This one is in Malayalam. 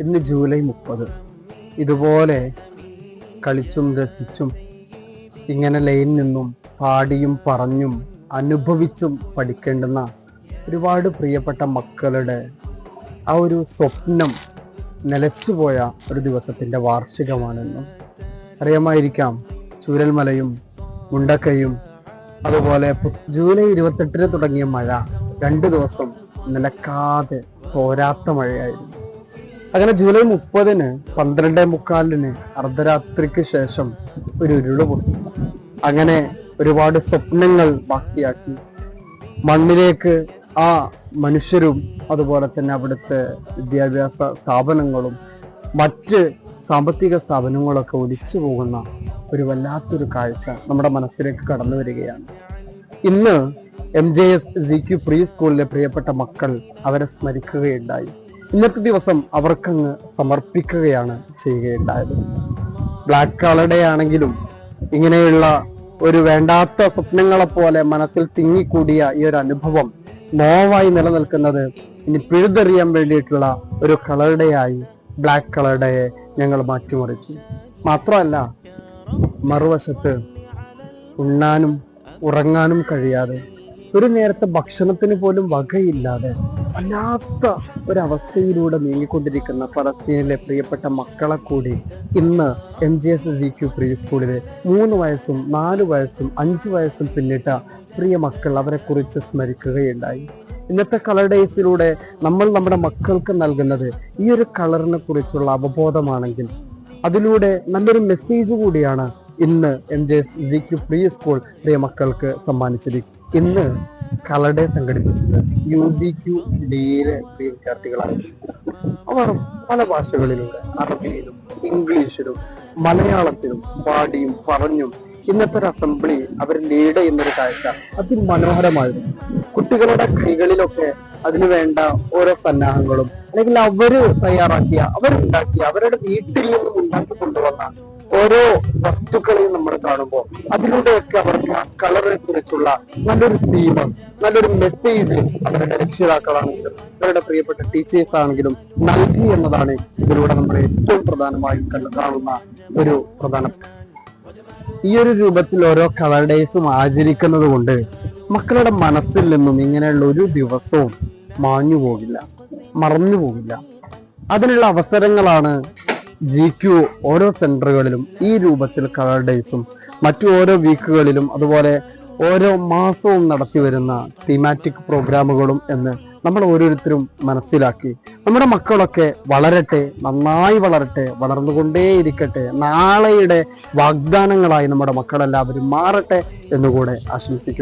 ഇന്ന് ജൂലൈ മുപ്പത്. ഇതുപോലെ കളിച്ചും രസിച്ചും ഇങ്ങനെ ലൈൻ നിന്നും പാടിയും പറഞ്ഞും അനുഭവിച്ചും പഠിക്കേണ്ടുന്ന ഒരുപാട് പ്രിയപ്പെട്ട മക്കളുടെ ആ ഒരു സ്വപ്നം നിലച്ചുപോയ ഒരു ദിവസത്തിന്റെ വാർഷികമാണെന്നും അറിയാമായിരിക്കാം ചൂരൽമലയും മുണ്ടക്കയും അതുപോലെ ജൂലൈ ഇരുപത്തെട്ടിന് തുടങ്ങിയ മഴ രണ്ട് ദിവസം നിലക്കാതെ തോരാത്ത മഴയായിരുന്നു. അങ്ങനെ ജൂലൈ മുപ്പതിന് പന്ത്രണ്ടേ മുക്കാലിന് അർദ്ധരാത്രിക്ക് ശേഷം ഒരു ഉരുൾ പൊട്ടി. അങ്ങനെ ഒരുപാട് സ്വപ്നങ്ങൾ ബാക്കിയാക്കി. മണ്ണിലേക്ക് ആ മനുഷ്യരും അതുപോലെ തന്നെ അവിടുത്തെ വിദ്യാഭ്യാസ സ്ഥാപനങ്ങളും മറ്റ് സാമ്പത്തിക സ്ഥാപനങ്ങളൊക്കെ ഒലിച്ചു പോകുന്ന ഒരു വല്ലാത്തൊരു കാഴ്ച നമ്മുടെ മനസ്സിലേക്ക് കടന്നു വരികയാണ്. ഇന്ന് M J S G Q pre സ്കൂളിലെ പ്രിയപ്പെട്ട മക്കൾ അവരെ സ്മരിക്കുകയുണ്ടായി. ഇന്നത്തെ ദിവസം അവർക്കങ്ങ് സമർപ്പിക്കുകയാണ് ചെയ്യുകയുണ്ടായത്. ബ്ലാക്ക് കളറുടെ ആണെങ്കിലും ഇങ്ങനെയുള്ള ഒരു വേണ്ടാത്ത സ്വപ്നങ്ങളെ പോലെ മനസ്സിൽ തിങ്ങിക്കൂടിയ ഈ ഒരു അനുഭവം നോവായി നിലനിൽക്കുന്നത് ഇനി പിഴുതെറിയാൻ വേണ്ടിയിട്ടുള്ള ഒരു കളറുടെയായി ബ്ലാക്ക് കളറുടെയെ ഞങ്ങൾ മാറ്റിമറിച്ചു. മാത്രമല്ല മറുവശത്ത് ഉണ്ണാനും ഉറങ്ങാനും കഴിയാതെ ഒരു നേരത്തെ ഭക്ഷണത്തിന് പോലും വകയില്ലാതെ വല്ലാത്ത ഒരവസ്ഥയിലൂടെ നീങ്ങിക്കൊണ്ടിരിക്കുന്ന ഫലസ്തീനിലെ പ്രിയപ്പെട്ട മക്കളെ കൂടി ഇന്ന് M G S G Q pre സ്കൂളിലെ മൂന്ന് വയസ്സും നാല് വയസ്സും അഞ്ച് വയസ്സും പിന്നിട്ട പ്രിയ മക്കൾ അവരെ കുറിച്ച് സ്മരിക്കുകയുണ്ടായി. ഇന്നത്തെ കളർ ഡേയ്സിലൂടെ നമ്മൾ നമ്മുടെ മക്കൾക്ക് നൽകുന്നത് ഈ ഒരു കളറിനെ കുറിച്ചുള്ള അവബോധമാണെങ്കിൽ അതിലൂടെ നല്ലൊരു മെസ്സേജ് കൂടിയാണ് ഇന്ന് M J S G Q pre school പ്രിയ മക്കൾക്ക് സമ്മാനിച്ചിരിക്കുന്നത്. ഇന്ന് കളർ ഡേ സംഘടിപ്പിച്ചത് യു ജി ക്യു ഡിയിലെ വിദ്യാർത്ഥികളായിരുന്നു അവർ പല ഭാഷകളിലൂടെ അറബിയിലും ഇംഗ്ലീഷിലും മലയാളത്തിലും പാടിയും പറഞ്ഞും ഇന്നത്തെ ഒരു അസംബ്ലി അവർ ലീഡ് ചെയ്യുന്നൊരു കാഴ്ച അതിമനോഹരമായിരുന്നു. കുട്ടികളുടെ കൈകളിലൊക്കെ അതിനു വേണ്ട ഓരോ സന്നാഹങ്ങളും അല്ലെങ്കിൽ അവർ തയ്യാറാക്കിയ അവരുണ്ടാക്കിയ അവരുടെ വീട്ടിൽ നിന്നും ഉണ്ടാക്കി കൊണ്ടുവന്ന ഓരോ വസ്തുക്കളെയും നമ്മൾ കാണുമ്പോൾ അതിലൂടെയൊക്കെ അവർക്ക് ആ കളറിനെ കുറിച്ചുള്ള നല്ലൊരു തീമ് നല്ലൊരു മെസ്സേജ് അവരുടെ രക്ഷിതാക്കളാണെങ്കിലും അവരുടെ പ്രിയപ്പെട്ട ടീച്ചേഴ്സ് ആണെങ്കിലും നൽകി എന്നതാണ് ഇതിലൂടെ നമ്മൾ ഏറ്റവും പ്രധാനമായും കണ്ടു കാണുന്ന ഒരു പ്രധാന. ഈ ഒരു രൂപത്തിൽ ഓരോ കളർ ഡേയ്സും ആചരിക്കുന്നത് കൊണ്ട് മക്കളുടെ മനസ്സിൽ നിന്നും ഇങ്ങനെയുള്ള ഒരു ദിവസവും മാഞ്ഞു പോകില്ല മറന്നു പോകില്ല അതിനുള്ള അവസരങ്ങളാണ് ജി ക്യു ഓരോ സെന്ററുകളിലും ഈ രൂപത്തിൽ കളർ ഡേയ്സും മറ്റു ഓരോ വീക്കുകളിലും അതുപോലെ ഓരോ മാസവും നടത്തി വരുന്ന തീമാറ്റിക് പ്രോഗ്രാമുകളും എന്ന് നമ്മൾ ഓരോരുത്തരും മനസ്സിലാക്കി. നമ്മുടെ മക്കളൊക്കെ വളരട്ടെ നന്നായി വളരട്ടെ വളർന്നുകൊണ്ടേയിരിക്കട്ടെ നാളെയുടെ വാഗ്ദാനങ്ങളായി നമ്മുടെ മക്കളെല്ലാവരും മാറട്ടെ എന്നുകൂടെ ആശംസിക്കുന്നു.